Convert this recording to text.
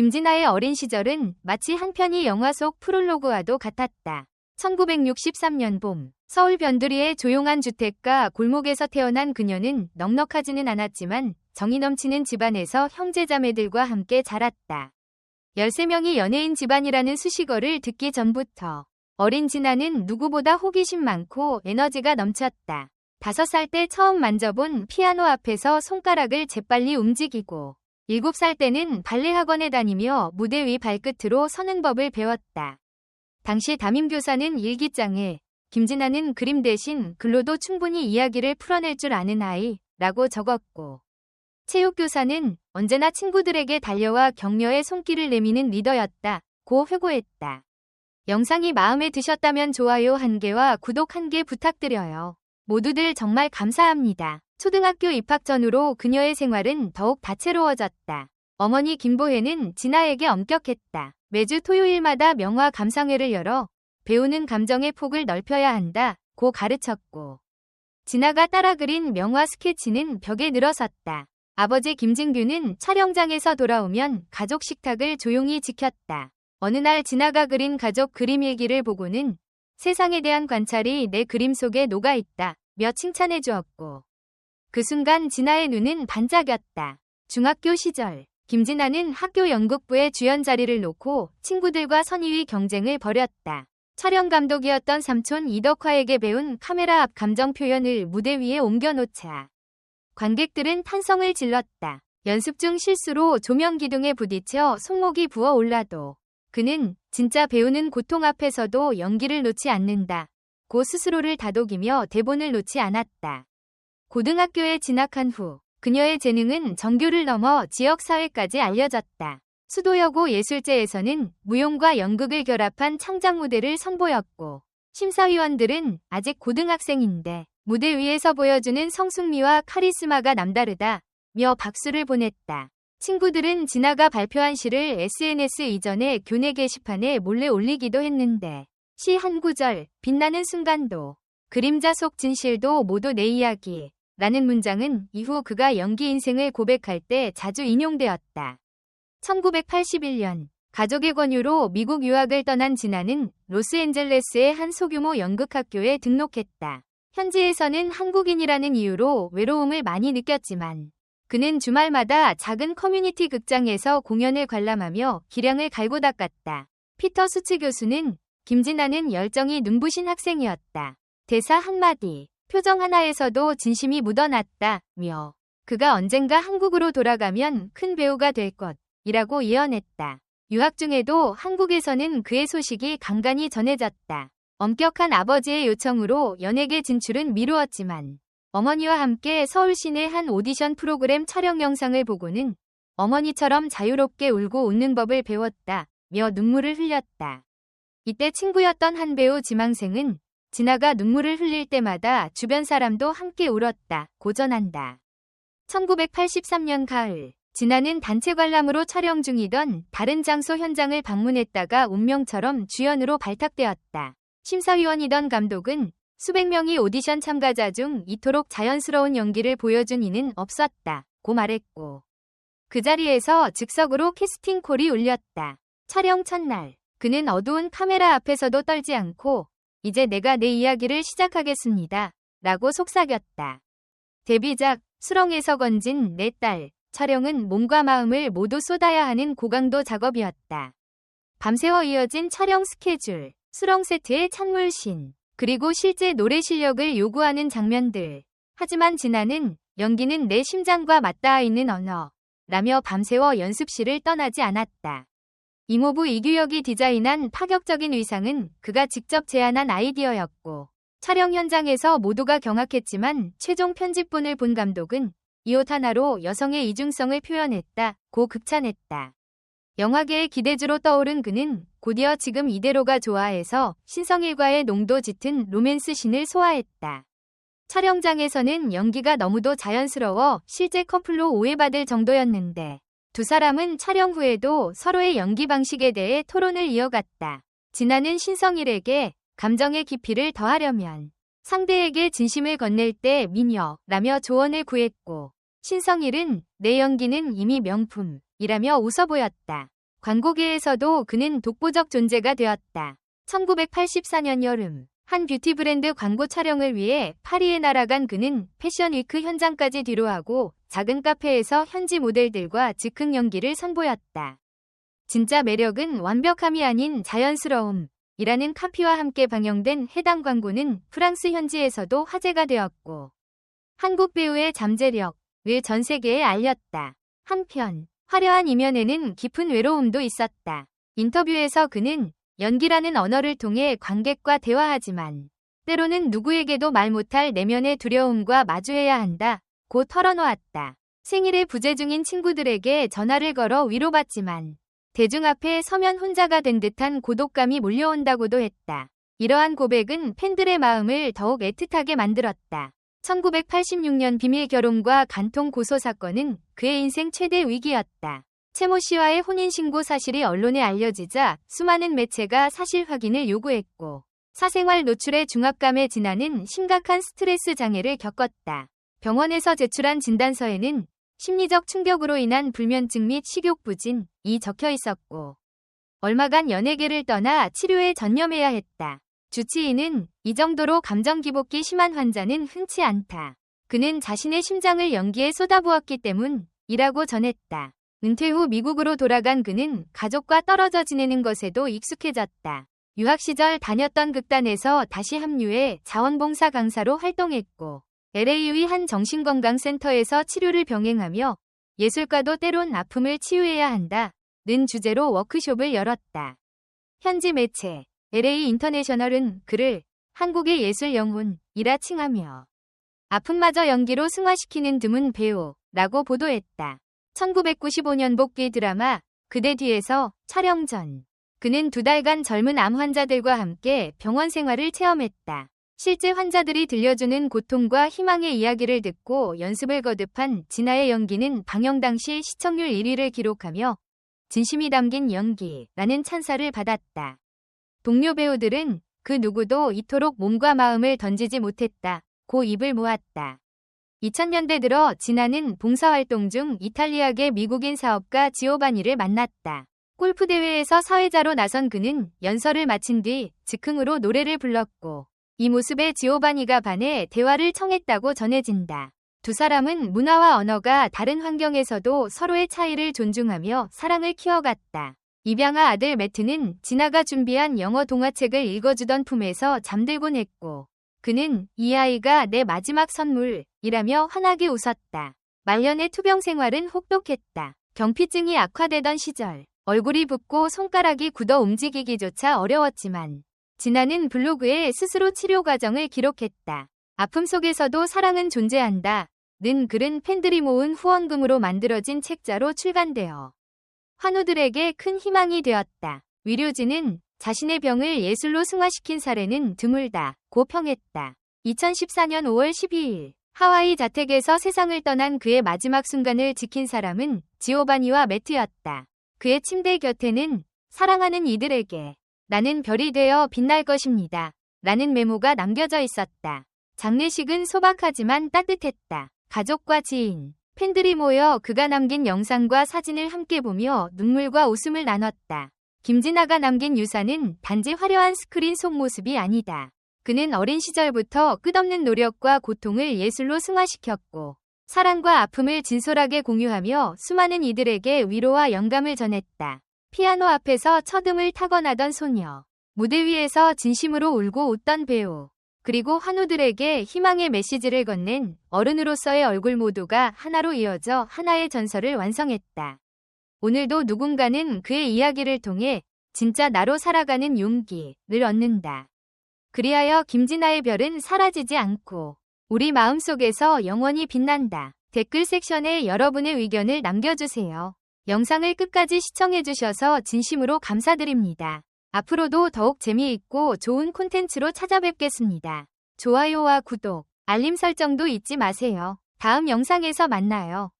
김진아의 어린 시절은 마치 한 편의 영화 속 프롤로그와도 같았다. 1963년 봄, 서울 변두리의 조용한 주택가 골목에서 태어난 그녀는 넉넉하지는 않았지만 정이 넘치는 집안에서 형제자매들과 함께 자랐다. 13명이 연예인 집안이라는 수식어를 듣기 전부터 어린 진아는 누구보다 호기심 많고 에너지가 넘쳤다. 다섯 살 때 처음 만져본 피아노 앞에서 손가락을 재빨리 움직이고 일곱 살 때는 발레 학원에 다니며 무대 위 발끝으로 서는 법을 배웠다. 당시 담임교사는 일기장에 김진아는 그림 대신 글로도 충분히 이야기를 풀어낼 줄 아는 아이 라고 적었고 체육교사는 언제나 친구들에게 달려와 격려의 손길을 내미는 리더였다. 고 회고했다. 영상이 마음에 드셨다면 좋아요 한 개와 구독 한 개 부탁드려요. 모두들 정말 감사합니다. 초등학교 입학 전후로 그녀의 생활은 더욱 다채로워졌다. 어머니 김보혜는 진아에게 엄격했다. 매주 토요일마다 명화 감상회를 열어 배우는 감정의 폭을 넓혀야 한다. 고 가르쳤고 진아가 따라 그린 명화 스케치는 벽에 늘어섰다. 아버지 김진규는 촬영장에서 돌아오면 가족 식탁을 조용히 지켰다. 어느 날 진아가 그린 가족 그림 일기를 보고는 세상에 대한 관찰이 내 그림 속에 녹아있다. 며 칭찬해 주었고 그 순간 진아의 눈은 반짝였다. 중학교 시절 김진아는 학교 연극부의 주연 자리를 놓고 친구들과 선의위 경쟁을 벌였다. 촬영 감독이었던 삼촌 이덕화에게 배운 카메라 앞 감정 표현을 무대 위에 옮겨놓자 관객들은 탄성을 질렀다. 연습 중 실수로 조명 기둥에 부딪혀 손목이 부어 올라도 그는 진짜 배우는 고통 앞에서도 연기를 놓지 않는다. 고 스스로를 다독이며 대본을 놓지 않았다. 고등학교에 진학한 후 그녀의 재능은 전교를 넘어 지역사회까지 알려졌다. 수도여고 예술제에서는 무용과 연극을 결합한 창작 무대를 선보였고 심사위원들은 아직 고등학생인데 무대 위에서 보여주는 성숙미와 카리스마가 남다르다 며 박수를 보냈다. 친구들은 진아가 발표한 시를 SNS 이전에 교내 게시판에 몰래 올리기도 했는데 시 한 구절 빛나는 순간도 그림자 속 진실도 모두 내 이야기 라는 문장은 이후 그가 연기 인생을 고백할 때 자주 인용되었다. 1981년 가족의 권유로 미국 유학을 떠난 진아는 로스앤젤레스의 한 소규모 연극학교에 등록했다. 현지에서는 한국인이라는 이유로 외로움을 많이 느꼈지만 그는 주말마다 작은 커뮤니티 극장에서 공연을 관람하며 기량을 갈고 닦았다. 피터 수츠 교수는 김진아는 열정이 눈부신 학생이었다. 대사 한마디, 표정 하나에서도 진심이 묻어났다. 며 그가 언젠가 한국으로 돌아가면 큰 배우가 될 것이라고 예언했다. 유학 중에도 한국에서는 그의 소식이 간간히 전해졌다. 엄격한 아버지의 요청으로 연예계 진출은 미루었지만 어머니와 함께 서울 시내 한 오디션 프로그램 촬영 영상을 보고는 어머니처럼 자유롭게 울고 웃는 법을 배웠다 며 눈물을 흘렸다. 이때 친구였던 한 배우 지망생은 진아가 눈물을 흘릴 때마다 주변 사람도 함께 울었다 고전한다. 1983년 가을 진아는 단체 관람으로 촬영 중이던 다른 장소 현장을 방문했다가 운명처럼 주연으로 발탁되었다. 심사위원이던 감독은 수백 명이 오디션 참가자 중 이토록 자연스러운 연기를 보여준 이는 없었다. 고 말했고 그 자리에서 즉석으로 캐스팅 콜이 울렸다. 촬영 첫날 그는 어두운 카메라 앞에서도 떨지 않고 이제 내가 내 이야기를 시작하겠습니다. 라고 속삭였다. 데뷔작 수렁에서 건진 내 딸 촬영은 몸과 마음을 모두 쏟아야 하는 고강도 작업이었다. 밤새워 이어진 촬영 스케줄 수렁 세트의 찬물신, 그리고 실제 노래 실력을 요구하는 장면들. 하지만 진아는 연기는 내 심장과 맞닿아 있는 언어. 라며 밤새워 연습실을 떠나지 않았다. 이모부 이규혁이 디자인한 파격적인 의상은 그가 직접 제안한 아이디어였고 촬영 현장에서 모두가 경악했지만 최종 편집본을 본 감독은 이 옷 하나로 여성의 이중성을 표현했다. 고 극찬했다. 영화계의 기대주로 떠오른 그는 곧이어 지금 이대로가 좋아해서 신성일과의 농도 짙은 로맨스 신을 소화했다. 촬영장에서는 연기가 너무도 자연스러워 실제 커플로 오해받을 정도였는데 두 사람은 촬영 후에도 서로의 연기 방식에 대해 토론을 이어갔다. 진아는 신성일에게 감정의 깊이를 더하려면 상대에게 진심을 건넬 때 미녀라며 조언을 구했고 신성일은 내 연기는 이미 명품이라며 웃어 보였다. 광고계에서도 그는 독보적 존재가 되었다. 1984년 여름 한 뷰티 브랜드 광고 촬영을 위해 파리에 날아간 그는 패션 위크 현장까지 뒤로하고 작은 카페에서 현지 모델들과 즉흥 연기를 선보였다. 진짜 매력은 완벽함이 아닌 자연스러움. 이라는 카피와 함께 방영된 해당 광고는 프랑스 현지에서도 화제가 되었고 한국 배우의 잠재력을 전 세계에 알렸다. 한편 화려한 이면에는 깊은 외로움도 있었다. 인터뷰에서 그는 연기라는 언어를 통해 관객과 대화하지만 때로는 누구에게도 말 못할 내면의 두려움과 마주해야 한다. 고 털어놓았다. 생일에 부재 중인 친구들에게 전화를 걸어 위로받지만 대중 앞에 서면 혼자가 된 듯한 고독감이 몰려온다고도 했다. 이러한 고백은 팬들의 마음을 더욱 애틋하게 만들었다. 1986년 비밀 결혼과 간통 고소 사건은 그의 인생 최대 위기였다. 채모 씨와의 혼인신고 사실이 언론에 알려지자 수많은 매체가 사실 확인을 요구했고 사생활 노출의 중압감에 지나는 심각한 스트레스 장애를 겪었다. 병원에서 제출한 진단서에는 심리적 충격으로 인한 불면증 및 식욕 부진이 적혀 있었고 얼마간 연예계를 떠나 치료에 전념해야 했다. 주치의는 이 정도로 감정 기복기 심한 환자는 흔치 않다. 그는 자신의 심장을 연기에 쏟아부었기 때문이라고 전했다. 은퇴 후 미국으로 돌아간 그는 가족과 떨어져 지내는 것에도 익숙해졌다. 유학 시절 다녔던 극단에서 다시 합류해 자원봉사 강사로 활동했고 LA의 한 정신건강센터에서 치료를 병행하며 예술가도 때론 아픔을 치유해야 한다. 는 주제로 워크숍을 열었다. 현지 매체 LA 인터내셔널은 그를 한국의 예술 영혼이라 칭하며 아픔마저 연기로 승화시키는 드문 배우라고 보도했다. 1995년 복귀 드라마 그대 뒤에서 촬영 전 그는 두 달간 젊은 암 환자들과 함께 병원 생활을 체험했다. 실제 환자들이 들려주는 고통과 희망의 이야기를 듣고 연습을 거듭한 진아의 연기는 방영 당시 시청률 1위를 기록하며 진심이 담긴 연기라는 찬사를 받았다. 동료 배우들은 그 누구도 이토록 몸과 마음을 던지지 못했다. 고 입을 모았다. 2000년대 들어 진아는 봉사활동 중 이탈리아계 미국인 사업가 지오바니를 만났다. 골프 대회에서 사회자로 나선 그는 연설을 마친 뒤 즉흥으로 노래를 불렀고 이 모습에 지오바니가 반해 대화를 청했다고 전해진다. 두 사람은 문화와 언어가 다른 환경에서도 서로의 차이를 존중하며 사랑을 키워갔다. 입양아 아들 매트는 진아가 준비한 영어 동화책을 읽어주던 품에서 잠들곤 했고 그는 이 아이가 내 마지막 선물이라며 환하게 웃었다. 말년의 투병 생활은 혹독했다. 경피증이 악화되던 시절 얼굴이 붓고 손가락이 굳어 움직이기조차 어려웠지만 진아는 블로그에 스스로 치료 과정을 기록했다. 아픔 속에서도 사랑은 존재한다. 는 글은 팬들이 모은 후원금으로 만들어진 책자로 출간되어 환우들에게 큰 희망이 되었다. 위료진은 자신의 병을 예술로 승화시킨 사례는 드물다. 고 평했다. 2014년 5월 12일 하와이 자택에서 세상을 떠난 그의 마지막 순간을 지킨 사람은 지오바니와 매트였다. 그의 침대 곁에는 사랑하는 이들에게 나는 별이 되어 빛날 것입니다. 라는 메모가 남겨져 있었다. 장례식은 소박하지만 따뜻했다. 가족과 지인, 팬들이 모여 그가 남긴 영상과 사진을 함께 보며 눈물과 웃음을 나눴다. 김진아가 남긴 유산은 단지 화려한 스크린 속 모습이 아니다. 그는 어린 시절부터 끝없는 노력과 고통을 예술로 승화시켰고 사랑과 아픔을 진솔하게 공유하며 수많은 이들에게 위로와 영감을 전했다. 피아노 앞에서 첫음을 타고나던 소녀, 무대 위에서 진심으로 울고 웃던 배우, 그리고 환우들에게 희망의 메시지를 건넨 어른으로서의 얼굴 모두가 하나로 이어져 하나의 전설을 완성했다. 오늘도 누군가는 그의 이야기를 통해 진짜 나로 살아가는 용기를 얻는다. 그리하여 김진아의 별은 사라지지 않고 우리 마음속에서 영원히 빛난다. 댓글 섹션에 여러분의 의견을 남겨주세요. 영상을 끝까지 시청해주셔서 진심으로 감사드립니다. 앞으로도 더욱 재미있고 좋은 콘텐츠로 찾아뵙겠습니다. 좋아요와 구독, 알림 설정도 잊지 마세요. 다음 영상에서 만나요.